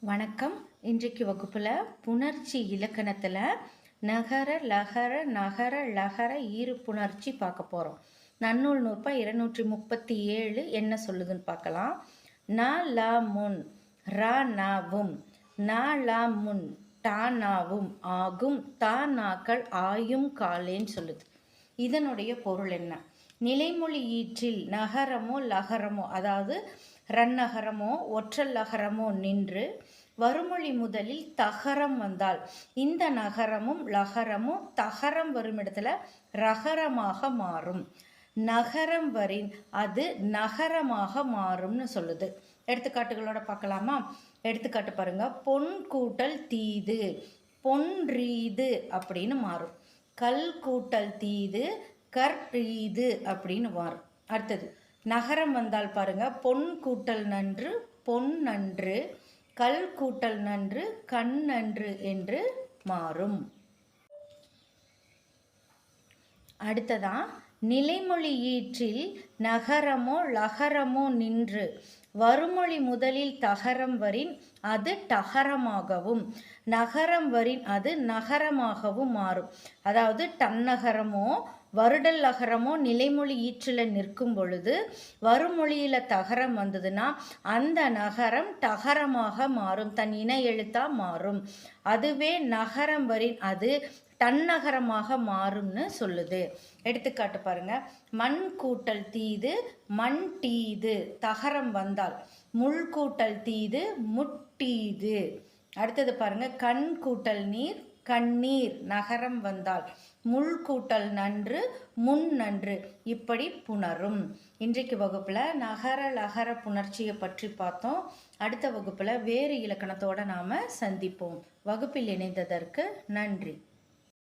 வணக்கம். இன்றைக்கு வகுப்பில் புணர்ச்சி இலக்கணத்தில் நகர லகர நகர லகர ஈறு புணர்ச்சி பார்க்க போகிறோம் நன்னூல் நூற்பா இருநூற்றி முப்பத்தி ஏழு என்ன சொல்லுதுன்னு பார்க்கலாம். ந லா முன். ரா நாவும் ந லா முன். டானாவும் ஆகும். தானாக்கள் ஆயும் காலேன்னு சொல்லுது. இதனுடைய பொருள் என்ன? நிலைமொழி ஈற்றில் நகரமோ லகரமோ அதாவது ரன்னகரமோ ஒற்றல் லகரமோ நின்று வருமொழி முதலில் தகரம் வந்தால் இந்த நகரமும் லகரமும் தகரம் வரும் இடத்துல ரகரமாக மாறும். நகரம் வரின் அது நகரமாக மாறும்னு சொல்லுது. எடுத்துக்காட்டுகளோட பார்க்கலாமா? எடுத்துக்காட்டு பாருங்க. பொன் கூட்டல் தீது பொன்றீது அப்படின்னு மாறும். கல் கூட்டல் தீது கற்பீது அப்படின்னு வரும் அடுத்தது நகரம் வந்தால் பாருங்க பொன் கூட்டல் நன்று பொன் நன்று கல் கூட்டல் நன்று கண் நன்று என்று மாறும். அடுத்ததா நிலைமொழி ஈற்றில் நகரமோ லகரமோ நின்று வருமொழி முதலில் தகரம் வரின் அது டகரமாகவும் நகரம் வரின் அது நகரமாகவும் மாறும். அதாவது தன்னகரமோ வருடல் அகரமோ நிலைமொழி ஈற்றில் நிற்கும் பொழுது வருமொழியில் தகரம் வந்ததுன்னா அந்த நகரம் டகரமாக மாறும் தன் இன எழுத்தா மாறும். அதுவே நகரம் வரின் அது தன்னகரமாக மாறும்னு சொல்லுது. எடுத்துக்காட்டு பாருங்க. மண் கூட்டல் தீது மண் டீது தகரம் வந்தால் முள் கூட்டல் தீது முட்டீது அடுத்தது பாருங்க. கண் கூட்டல் நீர் கண்ணீர் நகரம் வந்தால் முள் கூட்டல் நன்று முன் நன்று. இப்படி புணரும். இன்றைக்கு வகுப்பில் நகர லகர புணர்ச்சியை பற்றி பார்த்தோம். அடுத்த வகுப்பில் வேறு இலக்கணத்தோடு நாம் சந்திப்போம். வகுப்பில் இணைந்ததற்கு நன்றி.